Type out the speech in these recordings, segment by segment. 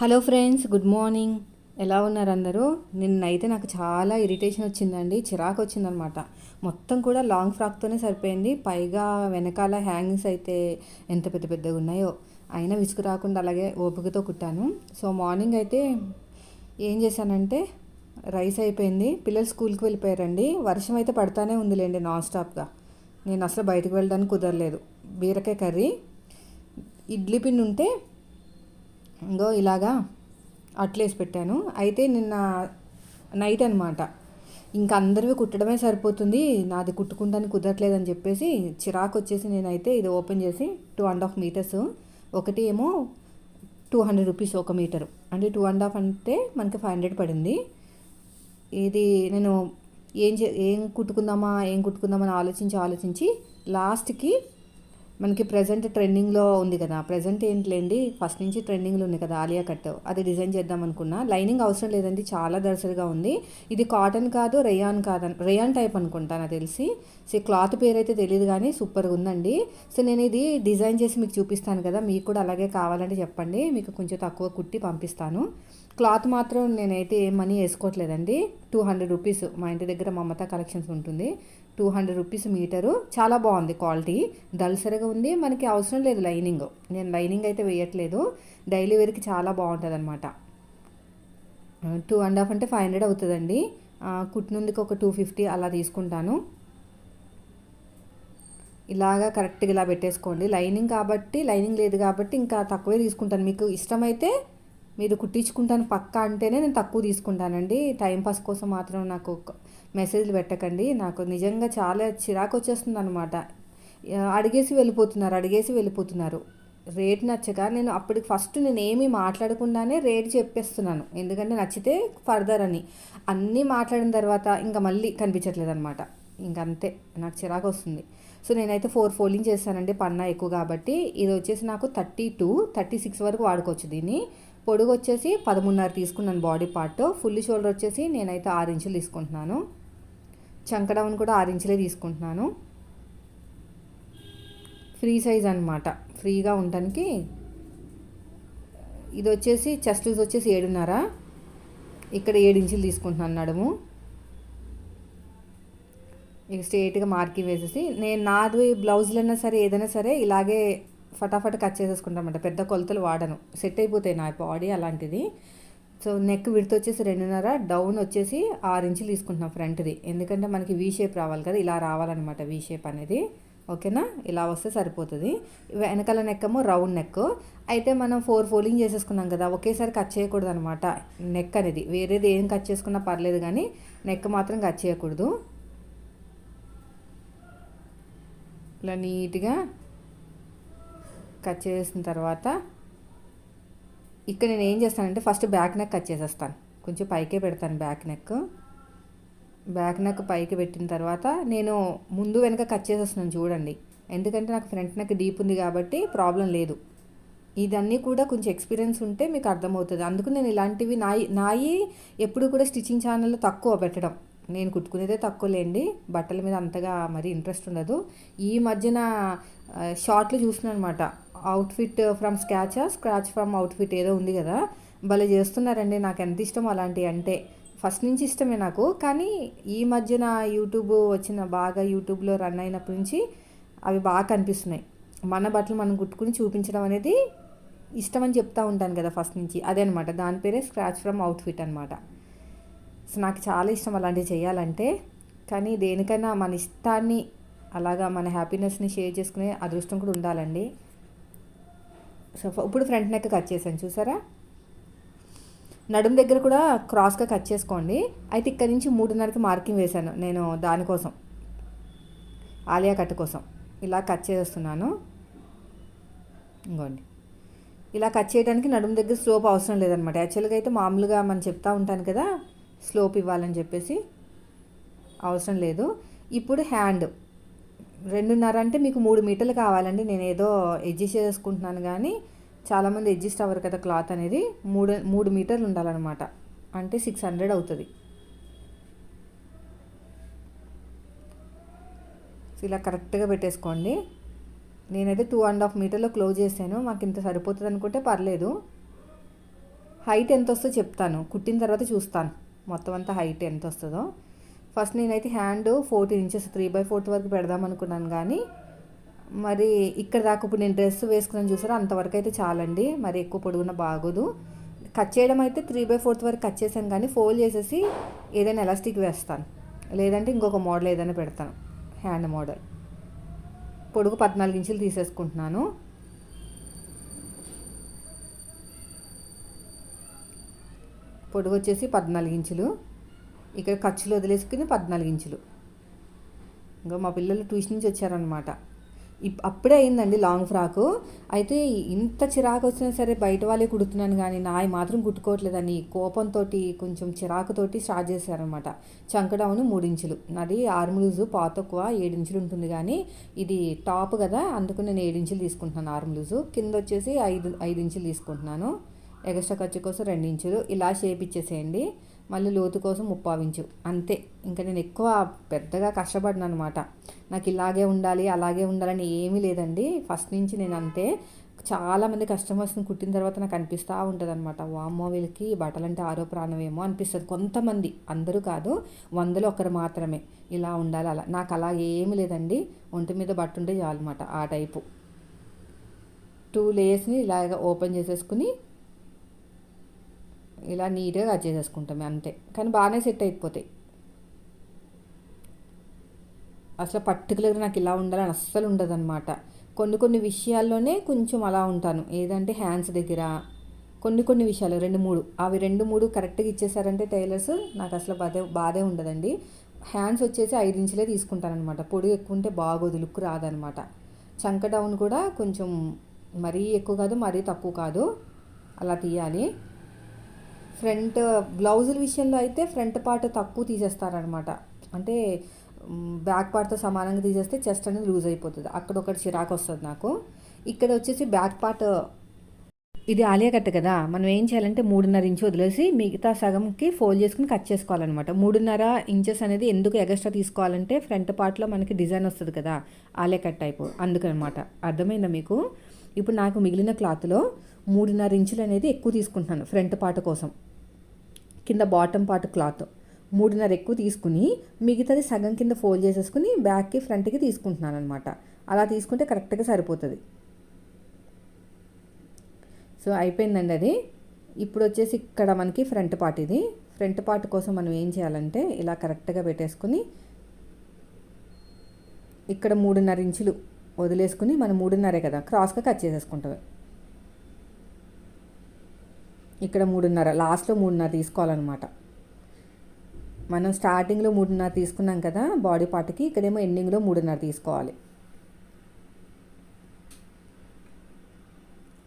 Hello friends good morning. ఎలా ఉన్నారు అందరూ నిన్నైతే నాకు చాలా ఇరిటేషన్ వచ్చిందండి చిరాకు వచ్చిందనమాట. మొత్తం కూడా లాంగ్ ఫ్రాక్తోనే సరిపోయింది. పైగా వెనకాల హ్యాంగింగ్స్ అయితే ఎంత పెద్ద పెద్దగా ఉన్నాయో అయినా విసుగు రాకుండా అలాగే ఓపికతో కుట్టాను. సో మార్నింగ్ అయితే ఏం చేశానంటే రైస్ అయిపోయింది. పిల్లలు స్కూల్కి వెళ్ళిపోయారండి. వర్షం అయితే పడతానే ఉందిలేండి నాన్ స్టాప్గా నేను అసలు బయటకు వెళ్ళడానికి కుదరలేదు. బీరకాయ కర్రీ ఇడ్లీ పిండి ఉంటే ఇంగో ఇలాగా అట్లేసి పెట్టాను. అయితే నిన్న నైట్ అనమాట ఇంకా అందరివి కుట్టడమే సరిపోతుంది. నాది కుట్టుకుంటానికి కుదరట్లేదని చెప్పేసి చిరాకు వచ్చేసి నేనైతే ఇది ఓపెన్ చేసి టూ అండ్ హాఫ్ మీటర్స్. ఒకటి ఏమో టూ హండ్రెడ్ రూపీస్ ఒక మీటర్. అంటే టూ అండ్ హాఫ్ అంటే మనకి ఫైవ్ హండ్రెడ్ పడింది. ఇది నేను ఏం చే ఏం కుట్టుకుందామా ఏం కుట్టుకుందామా అని ఆలోచించి ఆలోచించి లాస్ట్కి మనకి ప్రజెంట్ ట్రెండింగ్లో ఉంది కదా. ప్రజెంట్ ఏంటిలేండి? ఫస్ట్ నుంచి ట్రెండింగ్లో ఉంది కదా ఆలియా కట్ అది డిజైన్ చేద్దాం అనుకున్నా. లైనింగ్ అవసరం లేదండి చాలా దర్శలుగా ఉంది. ఇది కాటన్ కాదు రేయాన్ కాదు రేయాన్ టైప్ అనుకుంటా నాకు తెలిసి. సో క్లాత్ పేరు అయితే తెలియదు కానీ సూపర్గా ఉందండి. సో నేను ఇది డిజైన్ చేసి మీకు చూపిస్తాను కదా. మీకు కూడా అలాగే కావాలంటే చెప్పండి. మీకు కొంచెం తక్కువ కుట్టి పంపిస్తాను. క్లాత్ మాత్రం నేనైతే ఏ మనీ వేసుకోవట్లేదండి. టూ హండ్రెడ్ రూపీస్ మా ఇంటి దగ్గర మమతా కలెక్షన్స్ ఉంటుంది. Two hundred rupees meter. చాలా బాగుంది క్వాలిటీ. దల్సరిగా ఉంది. మనకి అవసరం లేదు లైనింగ్. నేను లైనింగ్ అయితే వేయట్లేదు. డైలీ వేర్కి చాలా బాగుంటుంది అనమాట టూ అండ్ హాఫ్ అంటే ఫైవ్ హండ్రెడ్ అవుతుందండి. కుట్టినందుకు ఒక టూ ఫిఫ్టీ అలా తీసుకుంటాను. ఇలాగా కరెక్ట్గా ఇలా పెట్టేసుకోండి. లైనింగ్ కాబట్టి లైనింగ్ లేదు కాబట్టి ఇంకా తక్కువే తీసుకుంటాను. మీకు ఇష్టమైతే మీరు కుట్టించుకుంటాను పక్క అంటేనే నేను తక్కువ తీసుకుంటానండి. టైంపాస్ కోసం మాత్రం నాకు మెసేజ్లు పెట్టకండి. నాకు నిజంగా చాలా చిరాకు వచ్చేస్తుంది అనమాట అడిగేసి వెళ్ళిపోతున్నారు అడిగేసి వెళ్ళిపోతున్నారు. రేట్ నచ్చక నేను అప్పటికి ఫస్ట్ నేను ఏమీ మాట్లాడకుండానే రేట్ చెప్పేస్తున్నాను. ఎందుకంటే నచ్చితే ఫర్దర్ అని. అన్నీ మాట్లాడిన తర్వాత ఇంకా మళ్ళీ కనిపించట్లేదు అనమాట ఇంకంతే నాకు చిరాకు వస్తుంది. సో నేనైతే ఫోర్ ఫోల్డింగ్ చేస్తానండి పన్నా ఎక్కువ కాబట్టి ఇది వచ్చేసి నాకు థర్టీ టూ థర్టీ సిక్స్ వరకు వాడుకోవచ్చు దీన్ని. పొడుగు వచ్చేసి పదమూడున్నర తీసుకున్నాను బాడీ పార్ట్. ఫుల్ షోల్డర్ వచ్చేసి నేనైతే ఆరు ఇంచులు తీసుకుంటున్నాను. చంకడౌన్ కూడా ఆరు ఇంచులే తీసుకుంటున్నాను. ఫ్రీ సైజ్ అనమాట ఫ్రీగా ఉండటానికి ఇది వచ్చేసి చెస్ట్ లూజ్ వచ్చేసి ఏడున్నర. ఇక్కడ ఏడు ఇంచులు తీసుకుంటున్నాను నడుము. ఇక స్ట్రేట్గా మార్కింగ్ వేసేసి నేను నాది బ్లౌజులైనా సరే ఏదైనా సరే ఇలాగే ఫటాఫట్ కట్ చేసేసుకుంటామంట పెద్ద కొలతలు వాడను. సెట్ అయిపోతాయి నా బాడీ అలాంటిది. సో నెక్ విడత వచ్చేసి రెండున్నర డౌన్ వచ్చేసి ఆరు ఇంచులు తీసుకుంటున్నాం ఫ్రంట్ది ఎందుకంటే మనకి వీ షేప్ రావాలి కదా ఇలా రావాలన్నమాట వీ షేప్ అనేది. ఓకేనా? ఇలా వస్తే సరిపోతుంది. వెనకాల నెక్ ఏమో రౌండ్ నెక్ అయితే మనం ఫోర్ ఫోల్డింగ్ చేసేసుకున్నాం కదా ఒకేసారి కట్ చేయకూడదు అనమాట నెక్ అనేది. వేరేది ఏం కట్ చేసుకున్నా పర్లేదు కానీ నెక్ మాత్రం కట్ చేయకూడదు. ఇలా నీట్గా కట్ చేసిన తర్వాత ఇక్కడ నేను ఏం చేస్తానంటే ఫస్ట్ బ్యాక్ నెక్ కట్ చేసేస్తాను. కొంచెం పైకే పెడతాను బ్యాక్ నెక్ బ్యాక్ నెక్ పైకి పెట్టిన తర్వాత నేను ముందు వెనక కట్ చేసేస్తున్నాను చూడండి. ఎందుకంటే నాకు ఫ్రంట్ నెక్ డీప్ ఉంది కాబట్టి ప్రాబ్లం లేదు. ఇదన్నీ కూడా కొంచెం ఎక్స్పీరియన్స్ ఉంటే మీకు అర్థమవుతుంది. అందుకు నేను ఇలాంటివి నాయి నాయి ఎప్పుడు కూడా స్టిచ్చింగ్ ఛానల్లో తక్కువ పెట్టడం. నేను కుట్టుకునేదే తక్కువ లేండి. బట్టల మీద అంతగా మరి ఇంట్రెస్ట్ ఉండదు. ఈ మధ్యన షార్ట్లు చూసిన అనమాట outfit from scratch scratch from outfit ఏదో ఉంది కదా? భలే చేస్తున్నారండి నాకు ఎంత ఇష్టం అలాంటివి అంటే. ఫస్ట్ నుంచి ఇష్టమే నాకు కానీ ఈ మధ్యన యూట్యూబ్ వచ్చిన బాగా యూట్యూబ్లో రన్ అయినప్పటి నుంచి అవి బాగా కనిపిస్తున్నాయి. మన బట్టలు మనం కుట్టుకుని చూపించడం అనేది ఇష్టం అని చెప్తా ఉంటాను కదా ఫస్ట్ నుంచి. అదే అనమాట దాని పేరే స్క్రాచ్ ఫ్రమ్ అవుట్ఫిట్ అనమాట సో నాకు చాలా ఇష్టం అలాంటివి చేయాలంటే కానీ దేనికైనా మన ఇష్టాన్ని అలాగా మన హ్యాపీనెస్ని షేర్ చేసుకునే అదృష్టం కూడా ఉండాలండి. సో ఇప్పుడు ఫ్రంట్ నెక్ కట్ చేశాను చూసారా? నడుము దగ్గర కూడా క్రాస్గా కట్ చేసుకోండి. అయితే ఇక్కడ నుంచి మూడున్నరకి మార్కింగ్ వేశాను నేను దానికోసం ఆలియా కట్ కోసం. ఇలా కట్ చేస్తున్నాను. ఇంకోండి. ఇలా కట్ చేయడానికి నడుము దగ్గర స్లోప్ అవసరం లేదనమాట. యాక్చువల్గా అయితే మామూలుగా మనం చెప్తా ఉంటాను కదా స్లోప్ ఇవ్వాలని చెప్పేసి అవసరం లేదు. ఇప్పుడు హ్యాండ్. రెండున్నర అంటే మీకు మూడు మీటర్లు కావాలండి. నేను ఏదో అడ్జస్ట్ చేసుకుంటున్నాను కానీ చాలామంది అడ్జస్ట్ అవ్వరు కదా క్లాత్ అనేది. మూడు మూడు మీటర్లు ఉండాలన్నమాట. అంటే సిక్స్ హండ్రెడ్ అవుతుంది. ఇలా కరెక్ట్గా పెట్టేసుకోండి. నేనైతే టూ అండ్ హాఫ్ మీటర్లో క్లోజ్ చేశాను. మాకు ఇంత సరిపోతుంది అనుకుంటే పర్లేదు. హైట్ ఎంత వస్తుందో చెప్తాను. కుట్టిన తర్వాత చూస్తాను. మొత్తం అంతా హైట్ ఎంత వస్తుందో. ఫస్ట్ నేనైతే hand fourteen inches three by fourth వరకు పెడదాం అనుకున్నాను కానీ మరి ఇక్కడ దాకా ఇప్పుడు నేను డ్రెస్ వేసుకున్నాను చూసారా అంతవరకు అయితే చాలండి. మరి ఎక్కువ పొడుగున బాగోదు. కట్ చేయడం అయితే త్రీ బై ఫోర్త్ వరకు కట్ చేశాను కానీ ఫోల్డ్ చేసేసి ఏదైనా ఎలాస్టిక్ వేస్తాను. లేదంటే ఇంకొక మోడల్ ఏదైనా పెడతాను హ్యాండ్ మోడల్. పొడుగు పద్నాలుగు ఇంచులు తీసేసుకుంటున్నాను. పొడుగు వచ్చేసి పద్నాలుగు ఇంచులు. ఇక్కడ ఖర్చులు వదిలేసుకుని పద్నాలుగు ఇంచులు. ఇంకా మా పిల్లలు ట్యూషన్ నుంచి వచ్చారనమాట ఇప్ అప్పుడే అయిందండి లాంగ్ ఫ్రాకు. అయితే ఇంత చిరాకు వచ్చినా సరే బయట వాళ్ళే కుడుతున్నాను కానీ నాయి మాత్రం కుట్టుకోవట్లేదని కోపంతో కొంచెం చిరాకుతోటి స్టార్ట్ చేశారనమాట చంకడౌన్ మూడించులు నాది ఆర్మ్లూజు పాతక్కువ ఏడించులు ఉంటుంది కానీ ఇది టాప్ కదా అందుకు నేను ఏడించులు తీసుకుంటున్నాను ఆర్మ్లూజు కింద వచ్చేసి ఐదు ఐదు ఇంచులు తీసుకుంటున్నాను. ఎగస్ట్రా ఖర్చు కోసం రెండు ఇంచులు. ఇలా షేప్ ఇచ్చేసేయండి. మళ్ళీ లోతు కోసం ముప్పావు అంతే. ఇంకా నేను ఎక్కువ పెద్దగా కష్టపడిన అనమాట నాకు ఇలాగే ఉండాలి అలాగే ఉండాలని ఏమీ లేదండి. ఫస్ట్ నుంచి నేను అంతే. చాలామంది కస్టమర్స్ని కుట్టిన తర్వాత నాకు అనిపిస్తూ ఉంటుంది అనమాట వామ్మో వీళ్ళకి బట్టలంటే ఆరో ప్రాణమేమో అనిపిస్తుంది. కొంతమంది అందరూ కాదు వందలు ఒకరు మాత్రమే. ఇలా ఉండాలి అలా. నాకు అలా ఏమీ లేదండి. ఒంటి మీద బట్ట ఉంటే చాలు అనమాట ఆ టైపు. టూ లేయర్స్ని ఇలాగ ఓపెన్ చేసేసుకుని ఇలా నీట్గా కట్ చేసేసుకుంటాం అంతే. కానీ బాగానే సెట్ అయిపోతాయి. అసలు పర్టికులర్గా నాకు ఇలా ఉండాలని అస్సలు ఉండదన్నమాట. కొన్ని కొన్ని విషయాల్లోనే కొంచెం అలా ఉంటాను. ఏదంటే హ్యాండ్స్ దగ్గర కొన్ని కొన్ని విషయాలు రెండు మూడు. అవి రెండు మూడు కరెక్ట్గా ఇచ్చేసారంటే టైలర్స్ నాకు అసలు బాధే బాధే ఉండదండి. హ్యాండ్స్ వచ్చేసి ఐదు ఇంచులే తీసుకుంటానమాట పొడి ఎక్కువ ఉంటే బాగోదు లుక్ రాదనమాట చంక డౌన్ కూడా కొంచెం మరీ ఎక్కువ కాదు మరీ తక్కువ కాదు. అలా తీయాలి. ఫ్రంట్ బ్లౌజుల విషయంలో అయితే ఫ్రంట్ పార్ట్ తక్కువ తీసేస్తారనమాట అంటే బ్యాక్ పార్ట్తో సమానంగా తీసేస్తే చెస్ట్ అనేది లూజ్ అయిపోతుంది. అక్కడ ఒకటి చిరాకు వస్తుంది నాకు. ఇక్కడ వచ్చేసి బ్యాక్ పార్ట్ ఇది ఆలియా కదా. మనం ఏం చేయాలంటే మూడున్నర ఇంచు వదిలేసి మిగతా సగంకి ఫోల్డ్ చేసుకుని కట్ చేసుకోవాలన్నమాట. మూడున్నర ఇంచెస్ అనేది ఎందుకు ఎగస్ట్రా తీసుకోవాలంటే ఫ్రంట్ పార్ట్లో మనకి డిజైన్ వస్తుంది కదా ఆలియా కట్ టైపు. అందుకనమాట. అర్థమైందా మీకు? ఇప్పుడు నాకు మిగిలిన క్లాత్లో మూడున్నర ఇంచులు అనేది ఎక్కువ తీసుకుంటున్నాను ఫ్రంట్ పార్ట్ కోసం. కింద బాటమ్ పార్ట్ క్లాత్. మూడున్నర ఎక్కువ తీసుకుని మిగతాది సగం కింద ఫోల్డ్ చేసేసుకుని బ్యాక్కి ఫ్రంట్కి తీసుకుంటున్నాను అనమాట అలా తీసుకుంటే కరెక్ట్గా సరిపోతుంది. సో అయిపోయిందండి అది. ఇప్పుడు వచ్చేసి ఇక్కడ మనకి ఫ్రంట్ పార్ట్ ఇది. ఫ్రంట్ పార్ట్ కోసం మనం ఏం చేయాలంటే ఇలా కరెక్ట్గా పెట్టేసుకుని ఇక్కడ మూడున్నర ఇంచులు వదిలేసుకుని మనం మూడున్నరే కదా క్రాస్గా కట్ చేసేసుకుంటాం. ఇక్కడ మూడున్నర లాస్ట్లో మూడున్నర తీసుకోవాలన్నమాట. మనం స్టార్టింగ్లో మూడున్నర తీసుకున్నాం కదా బాడీ పార్ట్కి ఇక్కడేమో ఎండింగ్లో మూడున్నర తీసుకోవాలి.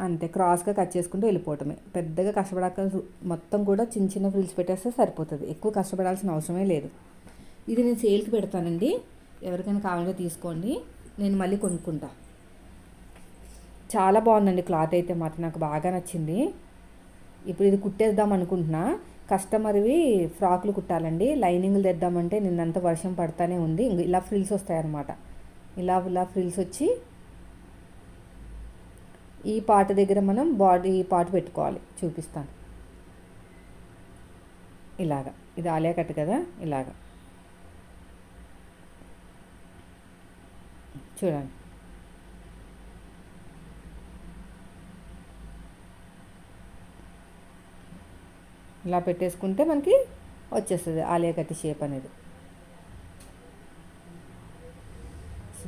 అంతే క్రాస్గా కట్ చేసుకుంటూ వెళ్ళిపోవటమే. పెద్దగా కష్టపడాక మొత్తం కూడా చిన్న చిన్న ఫ్రిల్స్ పెట్టేస్తే సరిపోతుంది. ఎక్కువ కష్టపడాల్సిన అవసరమే లేదు. ఇది నేను సేల్కి పెడతానండి. ఎవరికైనా కావాలంటే తీసుకోండి. నేను మళ్ళీ కొనుక్కుంటా. చాలా బాగుందండి క్లాత్ అయితే మాత్రం. నాకు బాగా నచ్చింది. ఇప్పుడు ఇది కుట్టేద్దాం అనుకుంటున్నా. కస్టమర్వి ఫ్రాక్లు కుట్టాలండి. లైనింగ్లు తెద్దామంటే నిన్నంత వర్షం పడతానే ఉంది. ఇలా ఫ్రిల్స్ వస్తాయన్నమాట. ఇలా ఇలా ఫ్రిల్స్ వచ్చి ఈ పాట దగ్గర మనం బాడీ పాట పెట్టుకోవాలి. చూపిస్తాను. ఇలాగ. ఇది ఆలియా కట్ కదా? ఇలాగ. చూడండి. ఇలా పెట్టేసుకుంటే మనకి వచ్చేస్తుంది ఆలియాకట్టి షేప్ అనేది.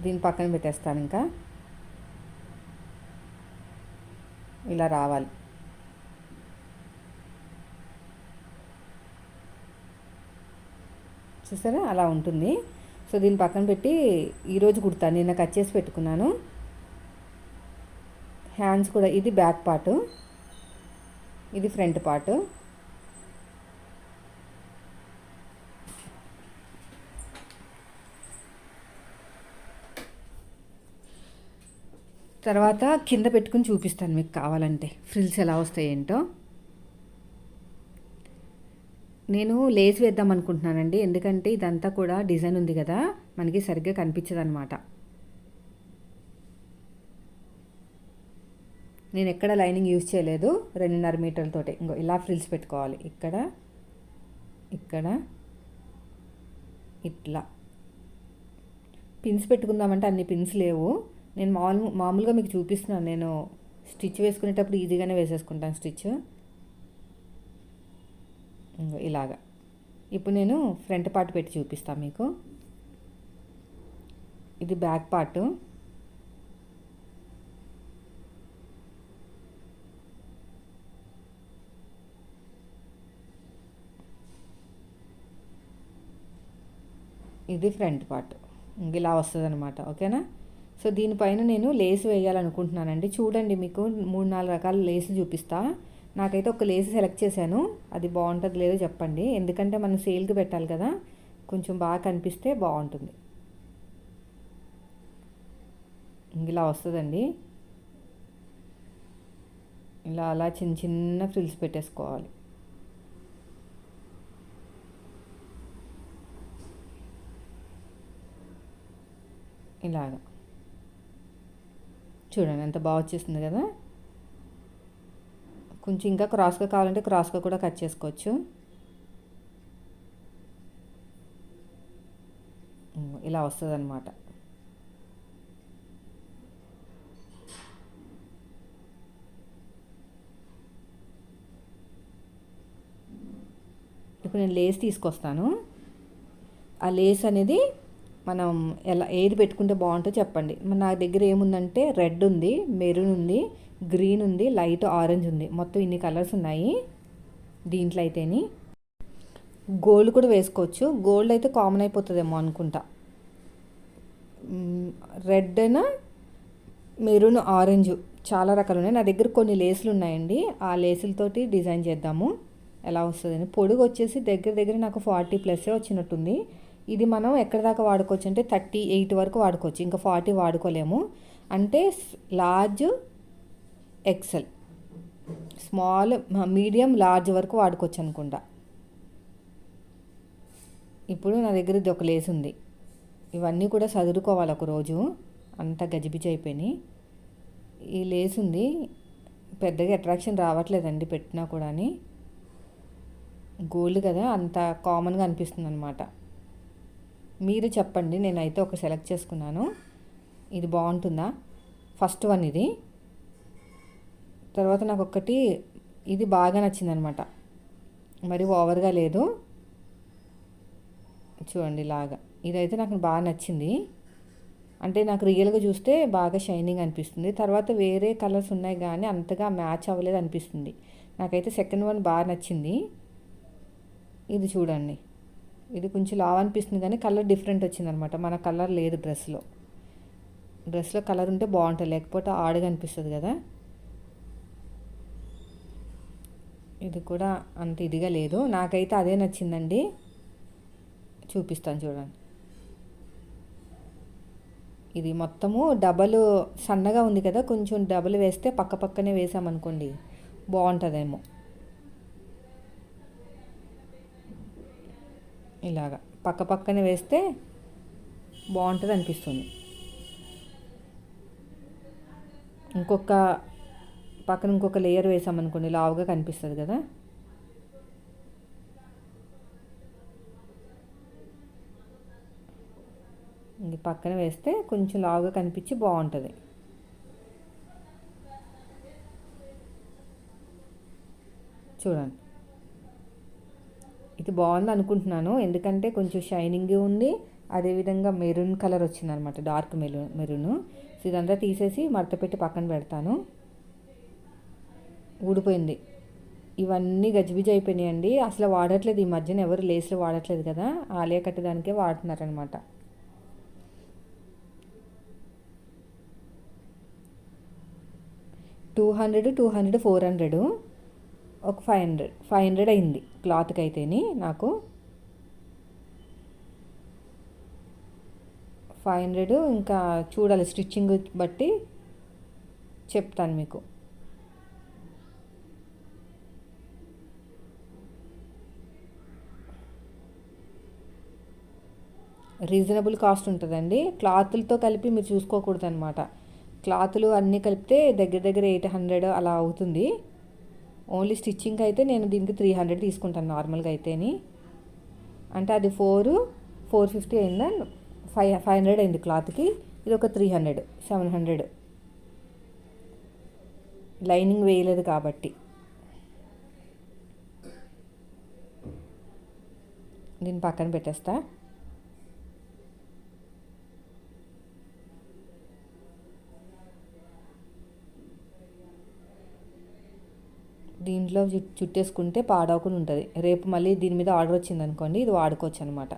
దీని పక్కన పెట్టేస్తాను ఇంకా. ఇలా రావాలి. చూసారా? అలా ఉంటుంది. సో దీని పక్కన పెట్టి ఈరోజు కుడతాను. నిన్న కట్ చేసి పెట్టుకున్నాను. హ్యాండ్స్ కూడా ఇది బ్యాక్ పార్ట్ ఇది ఫ్రంట్ పార్ట్ తర్వాత కింద పెట్టుకుని చూపిస్తాను మీకు కావాలంటే. ఫ్రిల్స్ ఎలా వస్తాయి ఏంటో నేను లేస్ వేద్దాం అనుకుంటున్నానండి. ఎందుకంటే ఇదంతా కూడా డిజైన్ ఉంది కదా. మనకి సరిగ్గా కనిపించదనమాట నేను ఎక్కడ లైనింగ్ యూజ్ చేయలేదు. రెండున్నర మీటర్లతోటి ఇంకో ఇలా ఫ్రిల్స్ పెట్టుకోవాలి. ఇక్కడ ఇక్కడ ఇట్లా. పిన్స్ పెట్టుకుందామంటే అన్ని పిన్స్ లేవు. నేను మామూలు మామూలుగా మీకు చూపిస్తున్నాను. నేను స్టిచ్ వేసుకునేటప్పుడు ఈజీగానే వేసేసుకుంటాను స్టిచ్. ఇలాగా. ఇప్పుడు నేను ఫ్రంట్ పార్ట్ పెట్టి చూపిస్తాను మీకు. ఇది బ్యాక్ పార్ట్. ఇది ఫ్రంట్ పార్ట్. ఇలా వస్తుంది అనమాట ఓకేనా? సో దీనిపైన నేను లేస్ వేయాలనుకుంటున్నానండి. చూడండి మీకు మూడు నాలుగు రకాల లేస్ చూపిస్తా. నాకైతే ఒక లేస్ సెలెక్ట్ చేశాను. అది బాగుంటుంది లేదో చెప్పండి. ఎందుకంటే మనం సేల్కి పెట్టాలి కదా. కొంచెం బాగా కనిపిస్తే బాగుంటుంది. ఇలా వస్తుందండి. ఇలా అలా చిన్న చిన్న ఫ్రిల్స్ పెట్టేసుకోవాలి. ఇలాగా. చూడండి ఎంత బాగా వచ్చేస్తుంది కదా. కొంచెం ఇంకా క్రాస్గా కావాలంటే క్రాస్గా కూడా కట్ చేసుకోవచ్చు. ఇలా వస్తుంది అనమాట ఇప్పుడు నేను లేస్ తీసుకొస్తాను. ఆ లేస్ అనేది మనం ఎలా ఏది పెట్టుకుంటే బాగుంటుందో చెప్పండి. నా దగ్గర ఏముందంటే రెడ్ ఉంది మెరూన్ ఉంది గ్రీన్ ఉంది లైట్ ఆరెంజ్ ఉంది. మొత్తం ఇన్ని కలర్స్ ఉన్నాయి దీంట్లో అయితేని. గోల్డ్ కూడా వేసుకోవచ్చు. గోల్డ్ అయితే కామన్ అయిపోతుందేమో అనుకుంటా. రెడ్ అయినా మెరూన్ ఆరెంజ్ చాలా రకాలు ఉన్నాయి. నా దగ్గర కొన్ని లేసులు ఉన్నాయండి. ఆ లేసులతోటి డిజైన్ చేద్దాము. ఎలా వస్తుందని పొడుగు వచ్చేసి దగ్గర దగ్గర నాకు ఫార్టీ ప్లస్ వచ్చినట్టుంది. ఇది మనం ఎక్కడ దాకా వాడుకోవచ్చు అంటే థర్టీ ఎయిట్ వరకు వాడుకోవచ్చు. ఇంకా ఫార్టీ వాడుకోలేము. అంటే large XL. Small medium large వరకు వాడుకోవచ్చు అనుకుంటా. ఇప్పుడు నా దగ్గర ఇది ఒక లేస్ ఉంది. ఇవన్నీ కూడా చదువుకోవాలి ఒకరోజు అంత గజిబిజి అయిపోయినాయి. ఈ లేస్ ఉంది. పెద్దగా అట్రాక్షన్ రావట్లేదండి పెట్టినా కూడా గోల్డ్ కదా అంత కామన్గా అనిపిస్తుంది అనమాట మీరు చెప్పండి నేనైతే ఒక సెలెక్ట్ చేసుకున్నాను. ఇది బాగుంటుందా? ఫస్ట్ వన్ ఇది. తర్వాత నాకు ఒకటి ఇది బాగా నచ్చిందనమాట. మరి ఓవర్గా లేదు. చూడండి ఇలాగా. ఇదైతే నాకు బాగా నచ్చింది. అంటే నాకు రియల్గా చూస్తే బాగా షైనింగ్ అనిపిస్తుంది. తర్వాత వేరే కలర్స్ ఉన్నాయి కానీ అంతగా మ్యాచ్ అవ్వలేదు అనిపిస్తుంది. నాకైతే సెకండ్ వన్ బాగా నచ్చింది. ఇది చూడండి. ఇది కొంచెం లావ్ అనిపిస్తుంది కానీ కలర్ డిఫరెంట్ వచ్చిందనమాట. మన కలర్ లేదు డ్రెస్లో. డ్రెస్లో కలర్ ఉంటే బాగుంటుంది. లేకపోతే ఆడగా అనిపిస్తుంది కదా. ఇది కూడా అంత ఇదిగా లేదు. నాకైతే అదే నచ్చిందండి. చూపిస్తాను చూడండి. ఇది మొత్తము డబల్ సన్నగా ఉంది కదా. కొంచెం డబల్ వేస్తే పక్క పక్కనే వేసామనుకోండి బాగుంటుందేమో. ఇలాగా. పక్క పక్కనే వేస్తే బాగుంటుంది అనిపిస్తుంది. ఇంకొక పక్కన ఇంకొక లేయర్ వేసామనుకోండి లావుగా కనిపిస్తుంది కదా. ఇది పక్కన వేస్తే కొంచెం లావుగా కనిపించి బాగుంటుంది. చూడండి. ఇది బాగుంది అనుకుంటున్నాను. ఎందుకంటే కొంచెం షైనింగ్ ఉంది. అదేవిధంగా మెరూన్ కలర్ వచ్చిందనమాట. Dark maroon maroon. సో ఇదంతా తీసేసి మడత పెట్టి పక్కన పెడతాను. ఊడిపోయింది. ఇవన్నీ గజిబిజి అయిపోయినాయండి. అసలు వాడట్లేదు. ఈ మధ్యన ఎవరు లేస్లు వాడట్లేదు కదా. ఆలియా కట్టడానికే వాడుతున్నారనమాట. Two hundred two hundred four hundred. ఒక ఫైవ్ హండ్రెడ్ ఫైవ్ హండ్రెడ్ అయింది క్లాత్కి అయితేని నాకు. ఫైవ్ హండ్రెడ్ ఇంకా చూడాలి స్టిచ్చింగ్ బట్టి చెప్తాను మీకు. రీజనబుల్ కాస్ట్ ఉంటుందండి. క్లాతులతో కలిపి మీరు చూసుకోకూడదు అనమాట క్లాతులు అన్నీ కలిపితే దగ్గర దగ్గర ఎయిట్ హండ్రెడ్ అలా అవుతుంది. ఓన్లీ స్టిచ్చింగ్ అయితే నేను దీనికి త్రీ హండ్రెడ్ తీసుకుంటాను నార్మల్గా అయితేని. అంటే అది ఫోర్ ఫోర్ ఫిఫ్టీ అయిందా? ఫైవ్ ఫైవ్ హండ్రెడ్ అయింది క్లాత్కి. ఇది ఒక three hundred seven hundred. Lining వేయలేదు కాబట్టి. దీన్ని పక్కన పెట్టేస్తా. దీంట్లో చుట్టేసుకుంటే పాడవకుండా ఉంటుంది. రేపు మళ్ళీ దీని మీద ఆర్డర్ వచ్చింది అనుకోండి ఇది వాడుకోవచ్చు అనమాట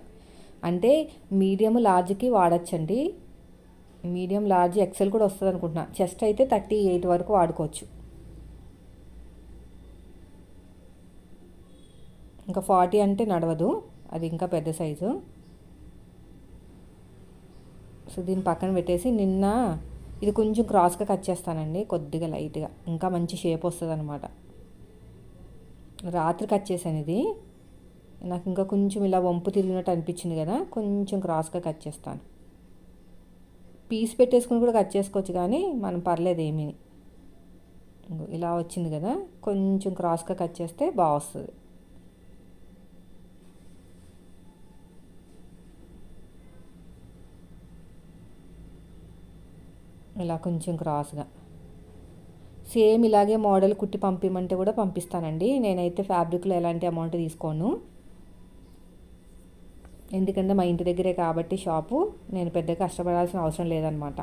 అంటే మీడియం లార్జ్కి వాడచ్చండి. మీడియం లార్జ్ ఎక్సెల్ కూడా వస్తుంది అనుకుంటున్నా చెస్ట్ అయితే థర్టీ ఎయిట్ వరకు వాడుకోవచ్చు. ఇంకా ఫార్టీ అంటే నడవదు. అది ఇంకా పెద్ద సైజు. సో దీన్ని పక్కన పెట్టేసి నిన్న ఇది కొంచెం క్రాస్గా కట్ చేస్తానండి కొద్దిగా లైట్గా. ఇంకా మంచి షేప్ వస్తుంది అనమాట రాత్రి కట్ చేశాను ఇది. నాకు ఇంకా కొంచెం ఇలా వంపు తిరిగినట్టు అనిపించింది కదా కొంచెం క్రాస్గా కట్ చేస్తాను. పీస్ పెట్టేసుకుని కూడా కట్ చేసుకోవచ్చు కానీ మనం పర్లేదు ఏమీ. ఇలా వచ్చింది కదా కొంచెం క్రాస్గా కట్ చేస్తే బాగా వస్తుంది. ఇలా కొంచెం క్రాస్గా సేమ్ ఇలాగే మోడల్ కుట్టి పంపిమంటే కూడా పంపిస్తానండి. నేనైతే ఫ్యాబ్రిక్లో ఎలాంటి అమౌంట్ తీసుకోను. ఎందుకంటే మా ఇంటి దగ్గరే కాబట్టి షాపు. నేను పెద్దగా కష్టపడాల్సిన అవసరం లేదనమాట.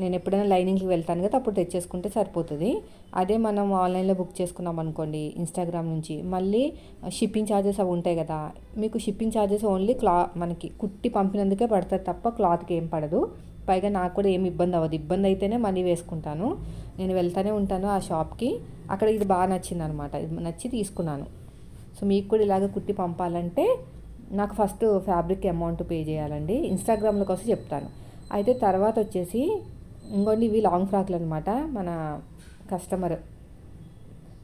నేను ఎప్పుడైనా లైనింగ్కి వెళ్తాను కదా అప్పుడు తెచ్చేసుకుంటే సరిపోతుంది. అదే మనం ఆన్లైన్లో బుక్ చేసుకున్నాం అనుకోండి ఇన్స్టాగ్రామ్ నుంచి. మళ్ళీ షిప్పింగ్ ఛార్జెస్ అవి ఉంటాయి కదా మీకు షిప్పింగ్ ఛార్జెస్ ఓన్లీ క్లా మనకి కుట్టి పంపినందుకే పడతారు తప్ప క్లాత్కి ఏం పడదు. పైగా నాకు కూడా ఏమి ఇబ్బంది అవ్వదు. ఇబ్బంది అయితేనే మనీ వేసుకుంటాను. నేను వెళ్తూనే ఉంటాను ఆ షాప్కి. అక్కడ ఇది బాగా నచ్చింది అనమాట ఇది నచ్చి తీసుకున్నాను. సో మీకు కూడా ఇలాగ కుట్టి పంపాలంటే నాకు ఫస్ట్ ఫ్యాబ్రిక్ అమౌంట్ పే చేయాలండి. ఇన్స్టాగ్రామ్లో కోసం చెప్తాను. అయితే తర్వాత వచ్చేసి ఇంకోండి ఇవి లాంగ్ ఫ్రాక్లు అనమాట. మన కస్టమర్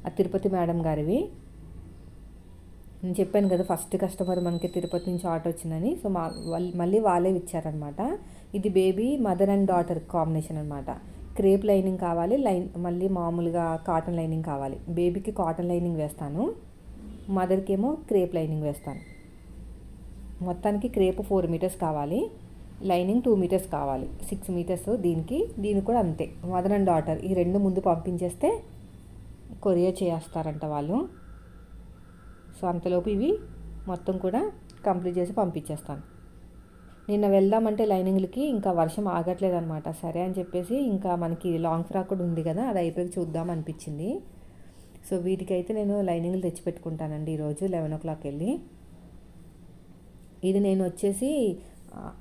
ఆ తిరుపతి మేడం గారివి. నేను చెప్పాను కదా ఫస్ట్ కస్టమర్ మనకి తిరుపతి నుంచి ఆర్డర్ వచ్చిందని. సో మా మళ్ళీ వాళ్ళే ఇచ్చారనమాట. ఇది baby mother and daughter combination అనమాట. క్రేప్ లైనింగ్ కావాలి. లైన్ మళ్ళీ మామూలుగా కాటన్ లైనింగ్ కావాలి. బేబీకి కాటన్ లైనింగ్ వేస్తాను. మదర్కి ఏమో క్రేప్ లైనింగ్ వేస్తాను. మొత్తానికి క్రేప్ ఫోర్ మీటర్స్ కావాలి. లైనింగ్ టూ మీటర్స్ కావాలి. సిక్స్ మీటర్స్ దీనికి. దీనికి కూడా అంతే. మదర్ అండ్ డాటర్ ఈ రెండు ముందు పంపించేస్తే కొరియర్ చేస్తారంట వాళ్ళు. సో అంతలోపు ఇవి మొత్తం కూడా కంప్లీట్ చేసి పంపించేస్తాను. నిన్న వెళ్దామంటే లైనింగ్లకి ఇంకా వర్షం ఆగట్లేదు అనమాట సరే అని చెప్పేసి ఇంకా మనకి లాంగ్ ఫ్రాక్ కూడా ఉంది కదా అది అయిపోయి చూద్దాం అనిపించింది. సో వీటికైతే నేను లైనింగ్లు తెచ్చిపెట్టుకుంటానండి ఈరోజు లెవెన్ ఓ క్లాక్ వెళ్ళి. ఇది నేను వచ్చేసి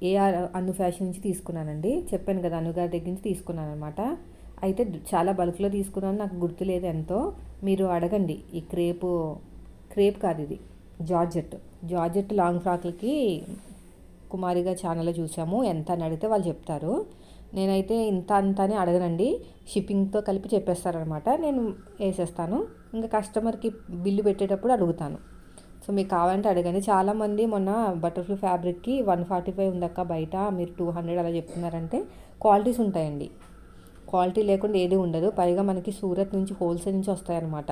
ఏఆర్ అను ఫ్యాషన్ నుంచి తీసుకున్నానండి. చెప్పాను కదా అనుగారి దగ్గర నుంచి తీసుకున్నాను అనమాట అయితే చాలా బల్క్లో తీసుకున్నాను నాకు గుర్తులేదు ఎంతో. మీరు అడగండి ఈ క్రేపు క్రేప్ కాదు ఇది జార్జెట్. జార్జెట్ లాంగ్ ఫ్రాక్లకి కుమారిగా ఛానల్ చూసాము. ఎంత అని అడిగితే వాళ్ళు చెప్తారు. నేనైతే ఇంత అంత అని అడగనండి. షిప్పింగ్తో కలిపి చెప్పేస్తారనమాట. నేను వేసేస్తాను. ఇంకా కస్టమర్కి బిల్లు పెట్టేటప్పుడు అడుగుతాను. సో మీకు కావాలంటే అడగండి. చాలామంది మొన్న బటర్ఫ్లై ఫ్యాబ్రిక్కి వన్ ఫార్టీ ఫైవ్ ఉందక్క బయట. మీరు టూ హండ్రెడ్ అలా చెప్తున్నారంటే క్వాలిటీస్ ఉంటాయండి. క్వాలిటీ లేకుండా ఏది ఉండదు. పైగా మనకి సూరత్ నుంచి హోల్సేల్ నుంచి వస్తాయన్నమాట.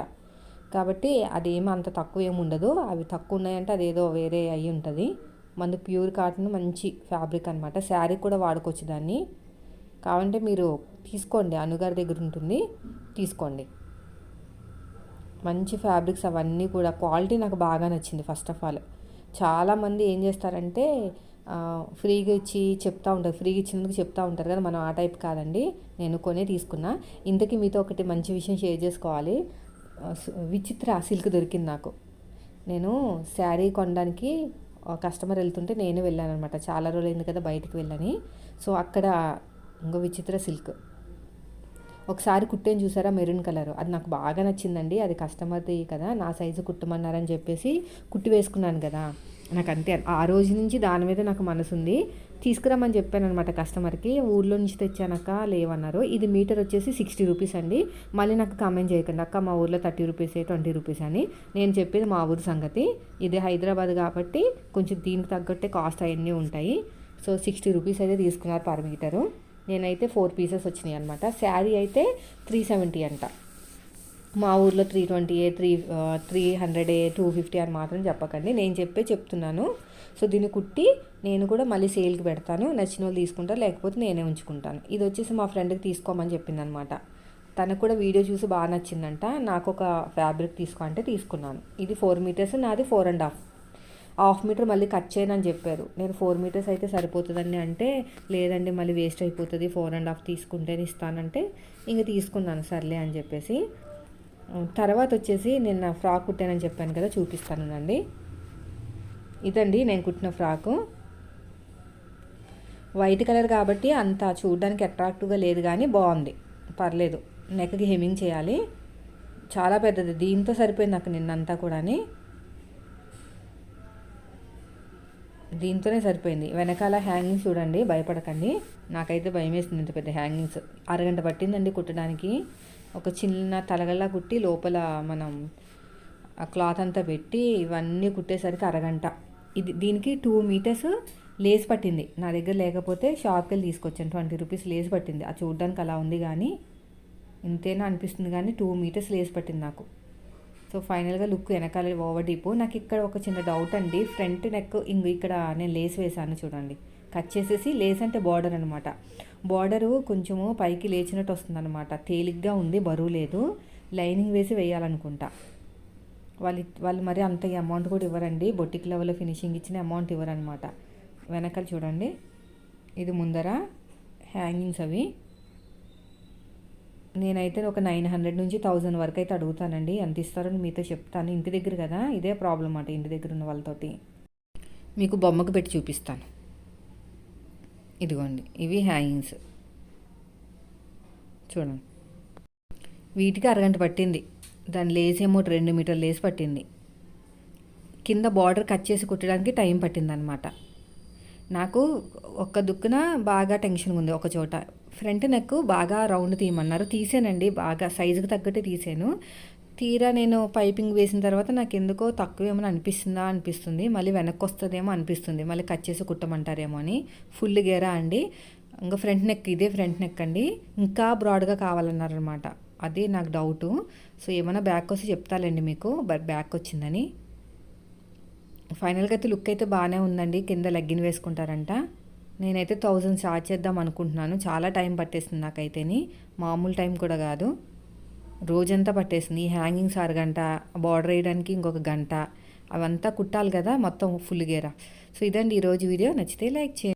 కాబట్టి అదేమి అంత తక్కువ ఏమి ఉండదు. అవి తక్కువ ఉన్నాయంటే అదేదో వేరే అయి ఉంటుంది. మన ప్యూర్ కాటన్ మంచి ఫ్యాబ్రిక్ అనమాట శారీ కూడా వాడుకోవచ్చు దాన్ని. కావాలంటే మీరు తీసుకోండి. అనుగారి దగ్గర ఉంటుంది. తీసుకోండి. మంచి ఫ్యాబ్రిక్స్ అవన్నీ కూడా. క్వాలిటీ నాకు బాగా నచ్చింది ఫస్ట్ ఆఫ్ ఆల్. చాలామంది ఏం చేస్తారంటే ఫ్రీగా ఇచ్చి చెప్తా ఉంటారు. ఫ్రీగా ఇచ్చినందుకు చెప్తా ఉంటారు కదా మనం ఆ టైప్ కాదండి. నేను కొనే తీసుకున్నా. ఇంతకీ మీతో ఒకటి మంచి విషయం షేర్ చేసుకోవాలి. విచిత్ర సిల్క్ దొరికింది నాకు. నేను శారీ కొనడానికి కస్టమర్ వెళ్తుంటే నేను వెళ్ళాను అనమాట చాలా రోజులు అయింది కదా బయటికి వెళ్ళని. సో అక్కడ ఇంకో విచిత్ర సిల్క్. ఒకసారి కుట్టేని చూసారా? Maroon colour. అది నాకు బాగా నచ్చిందండి. అది కస్టమర్ది కదా నా సైజు కుట్టమన్నారని చెప్పేసి కుట్టి వేసుకున్నాను కదా. నాకు అంతే ఆ రోజు నుంచి దాని మీద నాకు మనసు తీసుకురమ్మని చెప్పాను అనమాట కస్టమర్కి. ఊర్లో నుంచి తెచ్చానక్క లేవన్నారు. ఇది మీటర్ వచ్చేసి సిక్స్టీ రూపీస్ అండి. మళ్ళీ నాకు కామెంట్ చేయకండి. అక్క మా ఊర్లో థర్టీ రూపీస్ ట్వంటీ రూపీస్ అని. నేను చెప్పేది మా ఊరు సంగతి. ఇది హైదరాబాద్ కాబట్టి కొంచెం దీనికి తగ్గట్టే కాస్ట్ అవన్నీ ఉంటాయి. సో సిక్స్టీ రూపీస్ అయితే తీసుకున్నారు పర్ మీటరు. నేనైతే ఫోర్ పీసెస్ వచ్చినాయి అనమాట శారీ అయితే త్రీ సెవెంటీ అంట. మా ఊర్లో త్రీ ట్వంటీ ఏ త్రీ త్రీ హండ్రెడ్ ఏ టూ ఫిఫ్టీ అని మాత్రం చెప్పకండి. నేను చెప్పే చెప్తున్నాను. సో దీన్ని కుట్టి నేను కూడా మళ్ళీ సేల్కి పెడతాను. నచ్చిన వాళ్ళు తీసుకుంటారు లేకపోతే నేనే ఉంచుకుంటాను. ఇది వచ్చేసి మా ఫ్రెండ్కి తీసుకోమని చెప్పింది అనమాట తనకు కూడా వీడియో చూసి బాగా నచ్చిందంట. నాకు ఒక ఫ్యాబ్రిక్ తీసుకో అంటే తీసుకున్నాను. ఇది ఫోర్ మీటర్స్ నాది four and half half meter మళ్ళీ కట్ చేయనని చెప్పారు. నేను ఫోర్ మీటర్స్ అయితే సరిపోతుందని అంటే లేదండి మళ్ళీ వేస్ట్ అయిపోతుంది. ఫోర్ అండ్ హాఫ్ తీసుకుంటేనే ఇస్తానంటే ఇంక తీసుకున్నాను సర్లే అని చెప్పేసి. తర్వాత వచ్చేసి నేను నా ఫ్రాక్ కుట్టానని చెప్పాను కదా చూపిస్తానండి ఇదండి నేను కుట్టిన ఫ్రాకు. వైట్ కలర్ కాబట్టి అంత చూడడానికి అట్రాక్టివ్గా లేదు కానీ బాగుంది. పర్లేదు నెక్కి హెమింగ్ చేయాలి. చాలా పెద్దది దీంతో సరిపోయింది నాకు నిన్నంతా కూడాని. దీంతోనే సరిపోయింది. వెనకాల హ్యాంగింగ్స్ చూడండి భయపడకండి. నాకైతే భయం వేసింది ఇంత పెద్ద హ్యాంగింగ్స్ అరగంట పట్టిందండి కుట్టడానికి. ఒక చిన్న తలగల కుట్టి లోపల మనం ఆ క్లాత్ అంతా పెట్టి ఇవన్నీ కుట్టేసరికి అరగంట. ఇది దీనికి టూ మీటర్స్ లేస్ పట్టింది. నా దగ్గర లేకపోతే షాప్కి వెళ్ళి తీసుకొచ్చాను. ట్వంటీ రూపీస్ లేస్ పట్టింది. ఆ చూడడానికి అలా ఉంది కానీ ఇంతేనా అనిపిస్తుంది కానీ టూ మీటర్స్ లేస్ పట్టింది నాకు. సో ఫైనల్గా లుక్ వెనకాల ఓవర్ డీపు నాకు ఇక్కడ ఒక చిన్న డౌట్ అండి. ఫ్రంట్ నెక్ ఇంక ఇక్కడ నేను లేస్ వేసాను చూడండి. కట్ చేసేసి లేస్ అంటే బార్డర్ అనమాట బార్డరు కొంచెము పైకి లేచినట్టు వస్తుందన్నమాట. తేలిగ్గా ఉంది బరువు లేదు. లైనింగ్ వేసి వేయాలనుకుంటా. వాళ్ళు వాళ్ళు మరి అంత అమౌంట్ కూడా ఇవ్వరండి. బొట్టిక్ లెవెల్లో ఫినిషింగ్ ఇచ్చిన అమౌంట్ ఇవ్వరనమాట వెనకాల చూడండి. ఇది ముందర హ్యాంగింగ్స్ అవి. నేనైతే ఒక నైన్ హండ్రెడ్ నుంచి థౌజండ్ వరకు అయితే అడుగుతానండి. ఎంత ఇస్తారని మీతో చెప్తాను. ఇంటి దగ్గర కదా ఇదే ప్రాబ్లం అన్నమాట ఇంటి దగ్గర ఉన్న వాళ్ళతోటి. మీకు బొమ్మకు పెట్టి చూపిస్తాను. ఇదిగోండి ఇవి హ్యాంగింగ్స్. చూడండి. వీటికి అరగంట పట్టింది. దాని లేస్ ఏమో రెండు మీటర్ లేస్ పట్టింది. కింద బార్డర్ కట్ చేసి కుట్టడానికి టైం పట్టిందనమాట నాకు ఒక్క దుక్కున బాగా టెన్షన్ ఉంది ఒక చోట. ఫ్రంట్ నెక్ బాగా రౌండ్ తీయమన్నారు. తీసానండి బాగా సైజుకి తగ్గట్టు తీసాను. తీరా నేను పైపింగ్ వేసిన తర్వాత నాకు ఎందుకో తక్కువ ఏమైనా అనిపిస్తుందా అనిపిస్తుంది. మళ్ళీ వెనక్కి వస్తుందేమో అనిపిస్తుంది. మళ్ళీ కట్ చేసి కుట్టమంటారేమో అని ఫుల్ గేరా అండి. ఇంకా ఫ్రంట్ నెక్ ఇదే ఫ్రంట్ నెక్ అండి. ఇంకా బ్రాడ్గా కావాలన్నారనమాట. అదే నాకు డౌటు. సో ఏమైనా బ్యాక్ వస్తే చెప్తాలండి మీకు. బట్ బ్యాక్ వచ్చిందని. ఫైనల్గా అయితే లుక్ అయితే బాగానే ఉందండి. కింద లెగ్గిన్ వేసుకుంటారంట. నేనైతే థౌజండ్ స్టార్ట్ చేద్దాం అనుకుంటున్నాను. చాలా టైం పట్టేస్తుంది నాకైతేని. మామూలు టైం కూడా కాదు. రోజంతా పట్టేసింది. హ్యాంగింగ్స్ అరగంట బార్డర్ వేయడానికి ఇంకొక గంట అవంతా కుట్టాలి కదా మొత్తం ఫుల్ గేరా. సో ఇదండి ఈరోజు వీడియో. నచ్చితే లైక్ చేయండి.